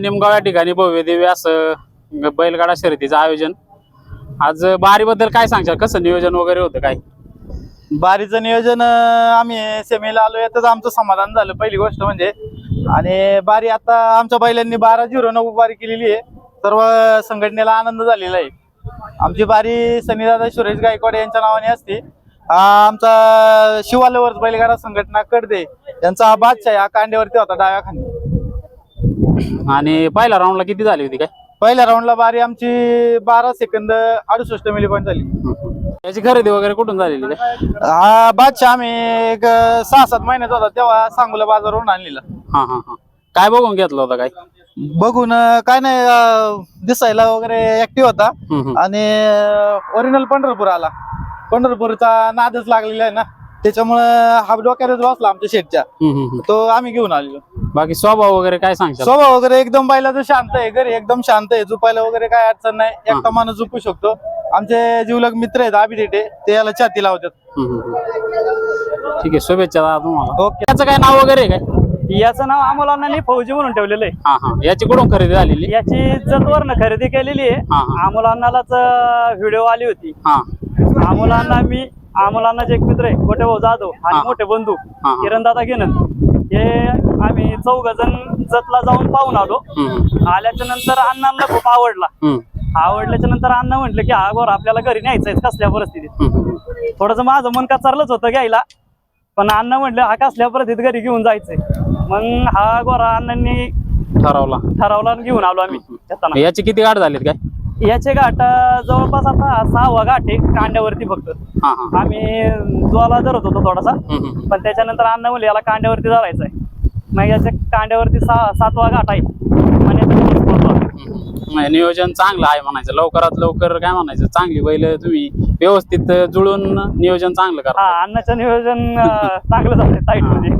निमगाव या ठिकाणी भव्य दिव्य असं बैलगाडा शर्यतीचं आयोजन. आज बारीबद्दल काय सांगशाल? कसं नियोजन वगैरे होतं काय? बारीचं नियोजन आम्ही सेमीला आलो यातच आमचं समाधान झालं. पहिली गोष्ट म्हणजे आणि बारी आता आमच्या बैलांनी बारा झिरो नऊ बारी केलेली आहे. सर्व संघटनेला आनंद झालेला आहे. आमची बारी सनीदादा सुरेश गायकवाड यांच्या नावाने असते. आमचा शिवालवर बैलगाडा संघटना कडदे यांचा हा बादशाह या हा कांड्यावरती होता डाव्या खाली आणि पहिल्या राऊंडला किती झाली होती काय? पहिल्या राऊंडला बारी आमची बारा सेकंद अडुसष्ट मिली पॉईंट झाली. याची खरेदी वगैरे कुठून झालेली काय? हा बादशाह आम्ही एक सहा सात महिन्याचा होता तेव्हा सांगोला बाजारवरून आणलेला. हा हा हा. काय बघून घेतलं होतं काय? बघून अं, काय नाही अं, दिसायला वगैरे ऍक्टिव्ह होता. हम्म, हम्म. आणि ओरिजिनल पंढरपूर आला. पंढरपूरचा नादच लागलेला आहे ना. त्याच्यामुळं हा डोक्यातच बसला आमच्या शेटच्या हम्म, हम्म, हम्म. तो आम्ही घेऊन आलेलो. बाकी स्वभाव वगैरे काय सांगशाल स्वभाव वगैरे एकदम बैलाचं शांत आहे घरी एकदम शांत आहे. झोपायला वगैरे काय अडचण नाही. एकटा माणूस झोपू शकतो. आमचे जीवलग मित्र आहेत आबिदेटे ते याला छाती लावतात. हम्म, हम्म, हम्म. ठीक आहे शुभेच्छा दादा तुम्हाला. ओके. त्याचं काय नाव वगैरे आहे काय? याचं नाव अमोलांनी फौजी म्हणून ठेवलेलं आहे. हा हा. याची कुठून खरेदी झालेली? याची जतवरनं खरेदी केलेली आहे. हा हा. अमोलांनालाच व्हिडिओ आली होती. हा. अमोलांना मी अमोलांनाचे एक मित्र आहे मोठे भाऊ जाधव आणि. मोठे बंधू हा. किरण दादा घेणं. हे आम्ही चौघ जण जतला जाऊन पाहून आलो. आल्याच्यानंतर अण्णांना खूप आवडला. आवडल्याच्या नंतर अण्णा म्हटलं की हा गोर आपल्याला घरी न्यायचंय कसल्या परिस्थितीत. थोडस माझं मन कचारलंच होतं घ्यायला पण अण्णा म्हटलं हा कसल्या परिस्थितीत घरी घेऊन जायचंय? मग हा गोरा अण्णांनी ठरवला. ठरवला आणि घेऊन आलो आम्ही याची किती गाठ झालीत काय? याचे घाट जवळपास आता सहावा घाट आहे कांड्यावरती फक्त. आम्ही ज्वाला धरत होतो थोडासा. पण त्याच्यानंतर अण्णा म्हणले याला कांड्यावरती धरायचं आहे मग याच्या कांड्यावरती सहा सातवा घाट आहे. म्हणजे नियोजन चांगलं आहे म्हणायचं. लवकरात लवकर काय म्हणायचं? चांगली बैल तुम्ही व्यवस्थित जुळून नियोजन चांगलं करा. अण्णाचं नियोजन चांगलं झालंय टाईटमध्ये.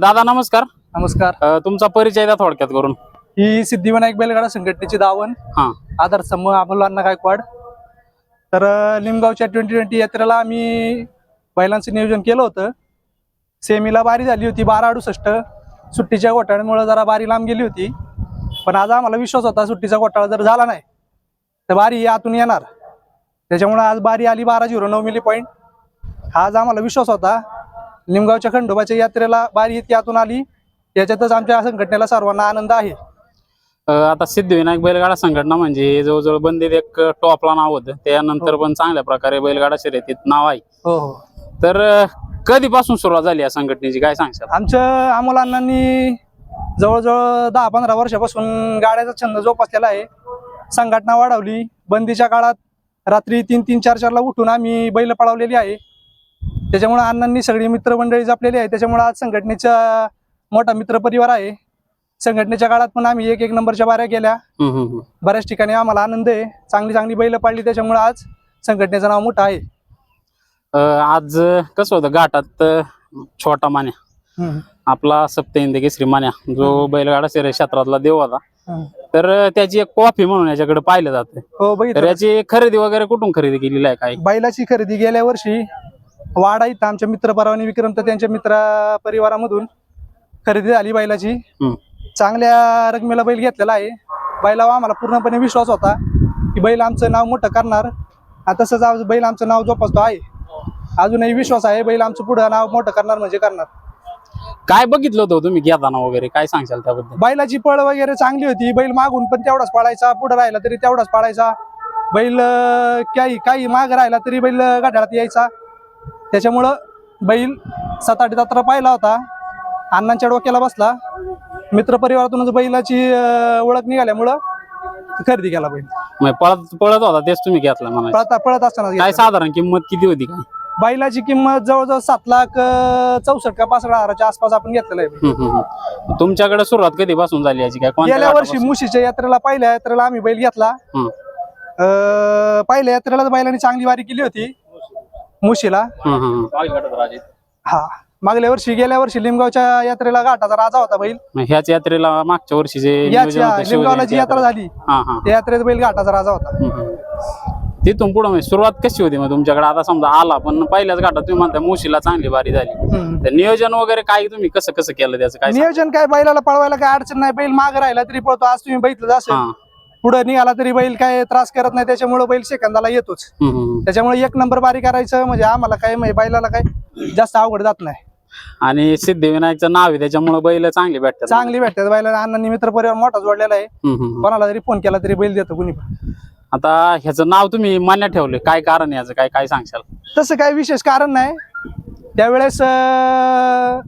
दादा नमस्कार. नमस्कार. तुमचा परिचय द्या थोडक्यात करून. ही सिद्धिविनायक बैलगाडा संघटनेची दावण. हा. आधार समूह अमोलांना गायकवाड. तर अं, लिमगावच्या ट्वेंटी ट्वेंटी यात्रेला आम्ही बैलांचं नियोजन केलं होतं. सेमीला बारी झाली होती बारा अडुसष्ट. सुट्टीच्या घोटाळ्यामुळे जरा बारी लांब गेली होती. पण आज आम्हाला विश्वास होता सुट्टीचा घोटाळा जर झाला नाही तर बारी ही आतून येणार. त्याच्यामुळे आज बारी आली बारा झिरो नऊ मिली पॉईंट. आज आम्हाला विश्वास होता लिमगावच्या खंडोबाच्या यात्रेला बारी इतकी आतून आली. याच्यातच आमच्या संघटनेला सर्वांना आनंद आहे. आता सिद्धिविनायक बैलगाडा संघटना म्हणजे जवळजवळ बंदीत एक टॉपला नाव होतं. त्यानंतर पण चांगल्या प्रकारे बैलगाडा शर्यतीत नाव आहे. हो हो. तर कधीपासून सुरुवात झाली या संघटनेची? काय सांगशाल? आमच्या अमोल अण्णांनी जवळजवळ दहा पंधरा वर्षापासून गाड्याचा छंद जोपासलेला आहे. संघटना वाढवली. बंदीच्या काळात रात्री तीन तीन चार चारला उठून आम्ही बैल पळवलेली आहे. त्याच्यामुळे अण्णांनी सगळी मित्रमंडळी जपलेली आहे. त्याच्यामुळे आज संघटनेचा मोठा मित्रपरिवार आहे. संघटनेच्या काळात पण आम्ही एक एक नंबरच्या बाऱ्या हम्म. बऱ्याच ठिकाणी आम्हाला आनंद आहे. चांगली चांगली बैल पाळली त्याच्यामुळे आज संघटनेचं नाव मोठं आहे. आज कसं होतं घाटात छोटा मान्या. आपला सप्तहिंद केसरी मान्या. जो बैलगाडा शर्यत क्षेत्रातला देव होता. तर त्याची एक कॉफी म्हणून याच्याकडे पाहिलं जातं. हो तर याची खरेदी वगैरे कुठून खरेदी केलेली आहे काय? बैलाची खरेदी गेल्या वर्षी वाडा इथं आमच्या मित्र परवानी विक्रम तर त्यांच्या मित्र परिवारामधून खरेदी झाली बैलाची. चांगल्या रकमेला बैल घेतलेला आहे. बैलावर आम्हाला पूर्णपणे विश्वास होता की बैल आमचं नाव मोठं करणार. तसंच आज बैल आमचं नाव जोपासतो आहे. अजूनही विश्वास आहे बैल आमचं पुढं नाव मोठं करणार म्हणजे करणार. काय बघितलं होतं तुम्ही घेताना वगैरे? काय सांगशाल त्याबद्दल? बैलाची पळ वगैरे चांगली होती. बैल मागून पण तेवढाच पळायचा पुढे राहिला तरी तेवढाच पळायचा. बैल काही काही माग राहिला तरी बैल गाड्यात यायचा. त्याच्यामुळं बैल सात आठ जात्रा पाहिला होता. अण्णांच्या डोक्याला बसला. मित्रपरिवारातूनच बैलाची अं, ओळख निघाल्यामुळं खरेदी केला बैल. म्हणजे पळत पळत होता तेच तुम्ही घेतला म्हणायचं. पळता पळत असताना काय साधारण किंमत किती होती काय बैलाची किंमत जवळजवळ सात लाख अं, चौसष्ट का पासष्ट हजाराच्या आसपास आपण घेतलेलं आहे हम्म, हम्म, हम्म. तुमच्याकडे सुरुवात कधीपासून झाली याची? काय कोणत्या गेल्या वर्षी? मुशीच्या यात्रेला पहिल्या यात्रेला आम्ही बैल घेतला. हम्म. अं, पहिल्या यात्रेला बैलांनी चांगली वारी केली होती. मुशीला. हम्म, हम्म, हम्म. हा. मागल्या वर्षी गेल्या वर्षी लिमगावच्या यात्रेला घाटाचा राजा होता बैल. ह्याच यात्रेला मागच्या वर्षी जे होतं लिमगावला जी शिवजयंती यात्रा यात्रा. झाली हा हा त्या यात्रेत बैल घाटाचा राजा होता. हम्म. तिथून पुढे म्हणजे सुरुवात कशी होती मग तुमच्याकडे? आता समजा आला पण पहिल्याच घाटात तुम्ही म्हणता मुशीला चांगली बारी झाली. हम्म. तर नियोजन वगैरे काय तुम्ही कसं कसं केलं त्याचं? काय? नियोजन काय बैलाला पळवायला काय अडचण नाही. बैल माग राहिला तरी पळतो. आज तुम्ही बघितलं असेल. हा. पुढे निघाला तरी बैल काय त्रास करत नाही. त्याच्यामुळे बैल सेकंदाला येतोच. हम्म, हम्म. त्याच्यामुळे एक नंबर बारी करायचं म्हणजे आम्हाला काय म्हणजे बैलाला काय जास्त अवघड जात नाही. आणि सिद्धिविनायकचं नाव आहे त्याच्यामुळे बैल चांगली भेटतात. चांगली भेटतात. बैलाला अण्णांनी मित्र परिवार मोठा जोडलेला आहे. हम्म, हम्म, हम्म. कोणाला जरी फोन केला तरी बैल देतो कुणी पण. आता ह्याचं नाव तुम्ही मान्य ठेवले काय कारण आहे याचं? काय काय सांगशाल? तसं काही विशेष कारण नाही. त्यावेळेस अं,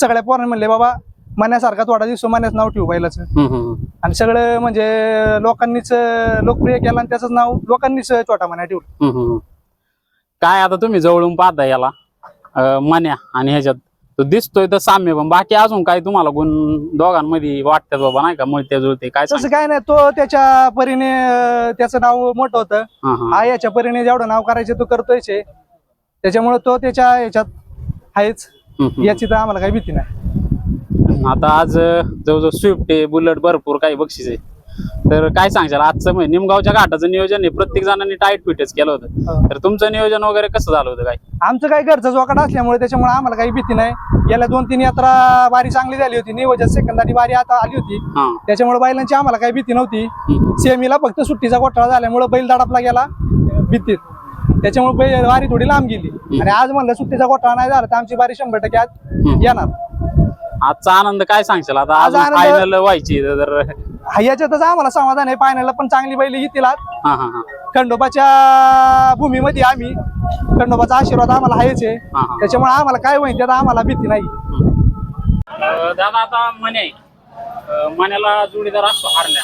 सगळ्या पोरांनी म्हणले बाबा मण्यासारखा थोडा दिवस मण्याचं नाव ठेवू बैलाचं. हम्म, हम्म. आणि सगळं म्हणजे लोकांनीच अं, लोकप्रिय केलं आणि त्याचं नाव लोकांनीच छोटा मन्या ठेवलं. हम्म, हम्म. काय आता तुम्ही जवळून पाहता याला? मन्या आणि ह्याच्यात तो दिसतोय तर साम्य पण बाकी अजून काय तुम्हाला गुण दोघांमध्ये वाटतात बाबा नाही का? मिळते जुळते काय तसं काय नाही तो त्याच्या परीने त्याचं नाव मोठं होतं. हा, याच्या परीने जेवढं नाव करायचं तो करतोयच आहे त्याच्यामुळे तो त्याच्या याच्यात आहेच. हम्म. याची तर आम्हाला काही भीती नाही. आता आज अं, जवळजवळ स्विफ्ट आहे बुलेट भरपूर काही बक्षीस आहे. तर काय सांगशाल? आजचं म्हणजे निमगावच्या घाटाचं नियोजन आहे. प्रत्येक जणांनी टाईट फिटच केलं होतं. हो. तर तुमचं नियोजन वगैरे कसं झालं होतं काय? आमचं काही घरचं जोकाट असल्यामुळे त्याच्यामुळे आम्हाला काही भीती नाही. याला दोन तीन यात्रा बारी चांगली झाली होती. नियोजन सेकंदारी बारी आता आली होती. हा. त्याच्यामुळे बैलांची आम्हाला काही भीती नव्हती. सेमीला फक्त सुट्टीचा घोटाळा झाल्यामुळे बैल दडापला गेला. भीतीत त्याच्यामुळे बैल वारी थोडी लांब गेली. आणि आज म्हणलं सुट्टीचा घोटाळा नाही झाला तर आमची बारी शंभर टक्के आज येणार. आजचा आनंद काय सांगशाल? आता आज अजून आनंद- फायनल व्हायची तर. हा, याच्यातच आम्हाला समाधान आहे. पायण्याला पण चांगली बैल येतील आज. हा हा हा. खंडोबाच्या भूमीमध्ये आम्ही. खंडोबाचा आशीर्वाद आम्हाला आहेच आहे. हा, हा. त्याच्यामुळे आम्हाला काय होईल त्यात आम्हाला भीती नाही. अं, दादा आता मने. अं, मण्याला जोडीदार असतो हारण्या.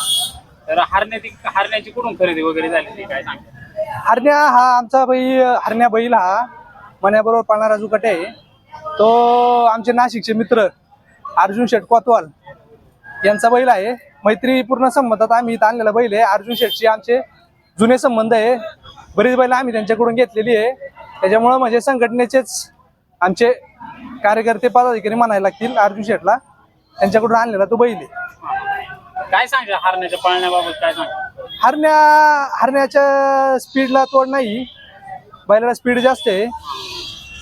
तर हारण्याची हारण्याची कुठून खरेदी वगैरे झाली काय सांगता हरण्या हा आमचा बैल हरण्या बैल हा मण्याबरोबर पाळणारा जुकट आहे. तो आमचे नाशिकचे मित्र. अर्जुन शेठ कोतवाल यांचा बैल आहे. मैत्रीपूर्ण संबंधात आम्ही इथं आणलेला बैल आहे. अर्जुन शेठचे आमचे जुने संबंध आहे. बरीच बैल आम्ही त्यांच्याकडून घेतलेली आहे. त्याच्यामुळं म्हणजे संघटनेचेच आमचे कार्यकर्ते पदाधिकारी म्हणायला लागतील अर्जुन शेठला. त्यांच्याकडून आणलेला तो बैल आहे. काय सांगता हारण्याच्या पळण्याबाबत? काय सांगता हरण्या हरण्याच्या स्पीडला तोड नाही. बैलाला स्पीड जास्त आहे.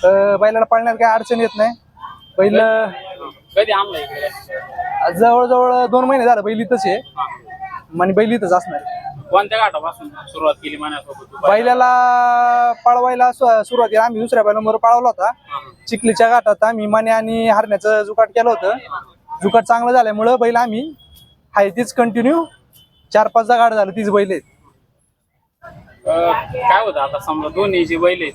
अं, बैलाला पाळण्यात काही अडचण येत नाही. बैल कधी आणलं इकडे? जवळजवळ दोन महिने झालं बैल इथंच आहे. आणि बैल इथंच असणार आहे. कोणत्या घाटापासून सुरुवात केली मण्यासोबत बैलाला पळवायला सु- सुरुवातीला आम्ही दुसऱ्या बैलांबरोबर पळवला होता. चिखलीच्या घाटात आम्ही माने आणि हरण्याचं जुकाट केलं होतं. जुकाट चांगलं झाल्यामुळं बैल आम्ही आहे तीच कंटिन्यू चार पाच गाड झालं तीच बैल आहेत. काय होतं आता समजा दोन्ही जी बैल आहेत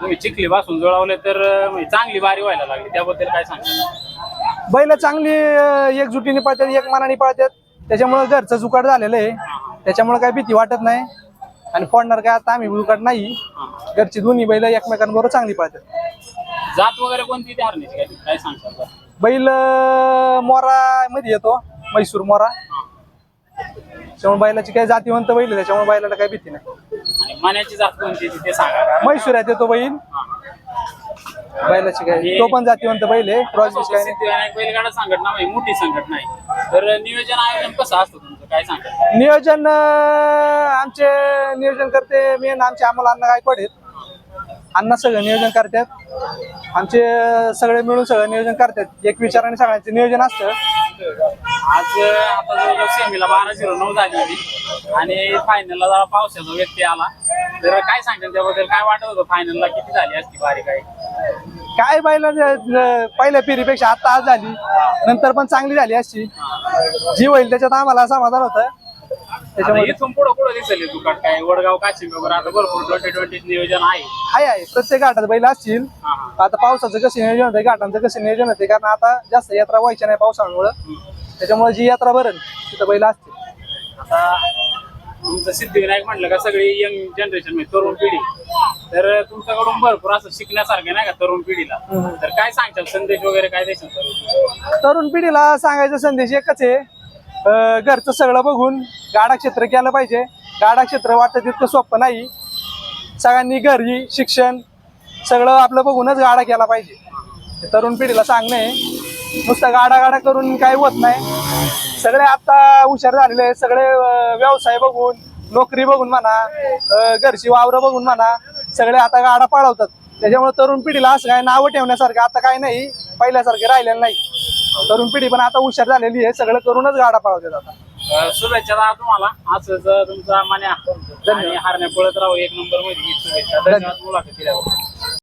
तुम्ही चिखली पासून जुळवले तर अं, म्हणजे चांगली बारी व्हायला लागली. त्याबद्दल काय सांगता बैल चांगली एकजुटीने पळतात एक मनाने पळतात. त्याच्यामुळे घरचं जुकाट झालेलं आहे. त्याच्यामुळे काही भीती वाटत नाही. आणि फोडणार काय आता आम्ही जुकाट नाही. घरची दोन्ही बैल एकमेकांबरोबर चांगली पळतात. जात वगैरे कोणती काय बैल मोरा मध्ये येतो. मैसूर मोरा. त्याच्यामुळे बैलाची काही जातीवंत बैल आहे, त्याच्यामुळे बैलाला काही भीती नाही. मण्याची जात कोणती ती? मैसूर बैल. बैलाची काय? तो पण जातीवंत बैल आहे. क्रॉस बीस काही नाही बैलगाडा संघटना म्हणजे मोठी संघटना आहे. तर नियोजन आयोजन कसं असतं तुमचं? काय सांगता नियोजन अं, आमचे नियोजन करते मेन आमचे आम्हाला अण्णा गायकवाड आहेत. अण्णा सगळं नियोजन करतात. आमचे अं, सगळे मिळून सगळं नियोजन करतात. एक विचाराने सगळ्यांचं नियोजन असतं. आज आता जवळजवळ सेमीला बारा झिरो नऊ झाली होती. आणि फायनलला जरा पावसाचा व्यक्ती आला. तर काय सांगता त्याबद्दल? काय वाटत होतं फायनलला किती झाली असती बारी काय काय बैला अं, पहिल्या पिढीपेक्षा आता आज झाली. नंतर पण चांगली झाली अशी. जी होईल त्याच्यात आम्हाला समाधान होतं. इथून पुढं पुढं दिसेल दुकान काय? वडगाव काशिम वगैरे आता भरपूर ट्वेंटी ट्वेंटी नियोजन आहे. आहे आहे. प्रत्येक घाटात बैल असतील. आता पावसाचं कसं नियोजन होतं घाटांचं कसं नियोजन होते कारण आता जास्त यात्रा व्हायच्या नाही पावसामुळं. त्याच्यामुळे जी यात्रा भरेल तिथं बैल असतील. आता तुमचं सिद्धिविनायक म्हटलं का सगळी यंग जनरेशन म्हणजे तरुण पिढी. तर तुमच्याकडून भरपूर असं शिकण्यासारखे नाही का तरुण पिढीला? तर काय सांगताल संदेश वगैरे काय द्यायचं तरुण पिढीला? सांगायचा संदेश एकच आहे. घरचं सगळं बघून गाडा क्षेत्र केलं पाहिजे. गाडा क्षेत्र वाटतं तितकं सोपं नाही. सगळ्यांनी घरी शिक्षण सगळं आपलं बघूनच गाडा केला पाहिजे. तरुण पिढीला सांगणं आहे. नुसतं गाडा गाडा करून काही होत नाही. सगळे आता हुशार झालेले सगळे व्यवसाय बघून नोकरी बघून म्हणा घरची वावरं बघून म्हणा सगळे आता गाडा पाळवतात. त्याच्यामुळे तरुण पिढीला असं काय नावं ठेवण्यासारखं आता काय नाही. पहिल्यासारखे राहिलेलं नाही. तरुण पिढी पण आता हुशार झालेली आहे. सगळं करूनच गाडा पाळवतात आता. शुभेच्छा दादा तुम्हाला. असंच अं, तुमचा मान्या हारण्या पळत राहू एक नंबरमध्ये शुभेच्छा. धन्यवाद. मुलाखत दिल्याबद्दल.